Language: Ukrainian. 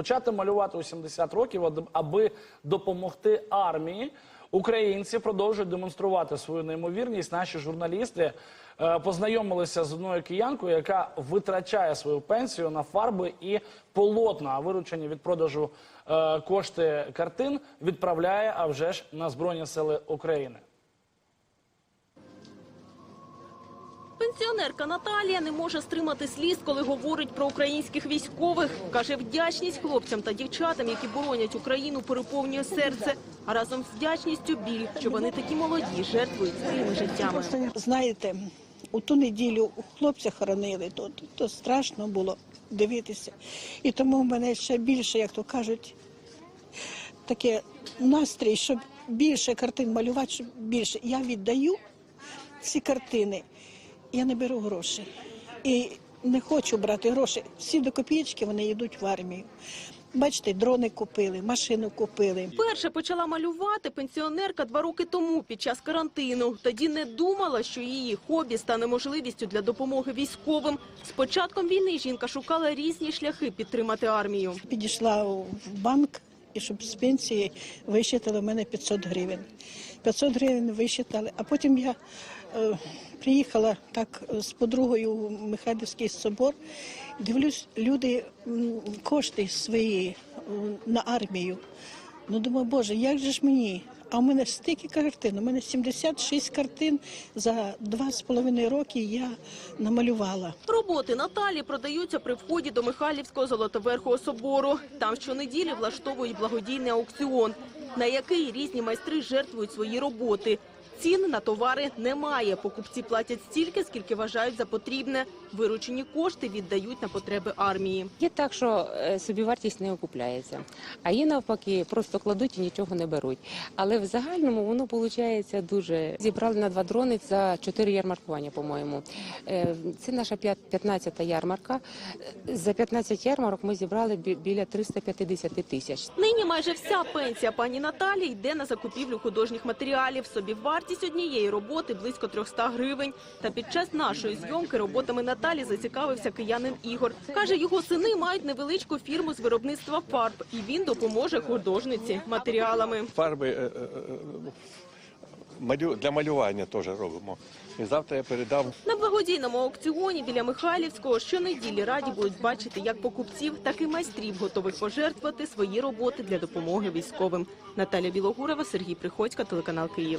почати малювати у 70 років, аби допомогти армії. Українці продовжують демонструвати свою неймовірність. Наші журналісти е, познайомилися з одною киянкою, яка витрачає свою пенсію на фарби і полотна. А виручені від продажу е, кошти картин відправляє а вже ж на збройні сили України. Пенсіонерка Наталія не може стримати сліз, коли говорить про українських військових. Каже, вдячність хлопцям та дівчатам, які боронять Україну, переповнює серце. А разом з вдячністю біль, що вони такі молоді, жертвують своїми життями. Знаєте, у ту неділю хлопця хоронили, то, то страшно було дивитися. І тому в мене ще більше, як то кажуть, таке настрій, щоб більше картин малювати, щоб більше. Я віддаю ці картини, я не беру гроші. І не хочу брати гроші. Всі до копієчки вони йдуть в армію. Бачите, дрони купили, машину купили. Перше почала малювати пенсіонерка два роки тому під час карантину. Тоді не думала, що її хобі стане можливістю для допомоги військовим. З початком війни жінка шукала різні шляхи підтримати армію. Підійшла в банк, і щоб з пенсії висчитали в мене 500 гривень. 500 гривень вищитали, а потім я е, приїхала так е, з подругою в Михайлівський собор. Дивлюсь, люди кошти свої е, на армію. Ну думаю, боже, як же ж мені? А в мене стільки картин, у мене 76 картин за два з половиною роки я намалювала. Роботи Наталі продаються при вході до Михайлівського Золотоверхого собору. Там щонеділі влаштовують благодійний аукціон, на який різні майстри жертвують свої роботи. Цін на товари немає. Покупці платять стільки, скільки вважають за потрібне. Виручені кошти віддають на потреби армії. Є так, що е, собівартість не окупляється, а є навпаки, просто кладуть і нічого не беруть. Але в загальному воно виходить дуже. Зібрали на два дрони за чотири ярмаркування, по-моєму. Е, Це наша 15-та ярмарка. Е, За 15 ярмарок ми зібрали бі- біля 350 тисяч. Нині майже вся пенсія пані Наталі йде на закупівлю художніх матеріалів. Собівартість однієї роботи близько 300 гривень. Та під час нашої зйомки роботами Наталі зацікавився киянин Ігор. Каже, його сини мають невеличку фірму з виробництва фарб, і він допоможе художниці матеріалами. фарби е, е, е, для малювання теж робимо. І завтра я передам На благодійному аукціоні біля Михайлівського щонеділі раді будуть бачити як покупців, так і майстрів, готових пожертвувати свої роботи для допомоги військовим. Наталя Білогурова, Сергій Приходько, телеканал Київ.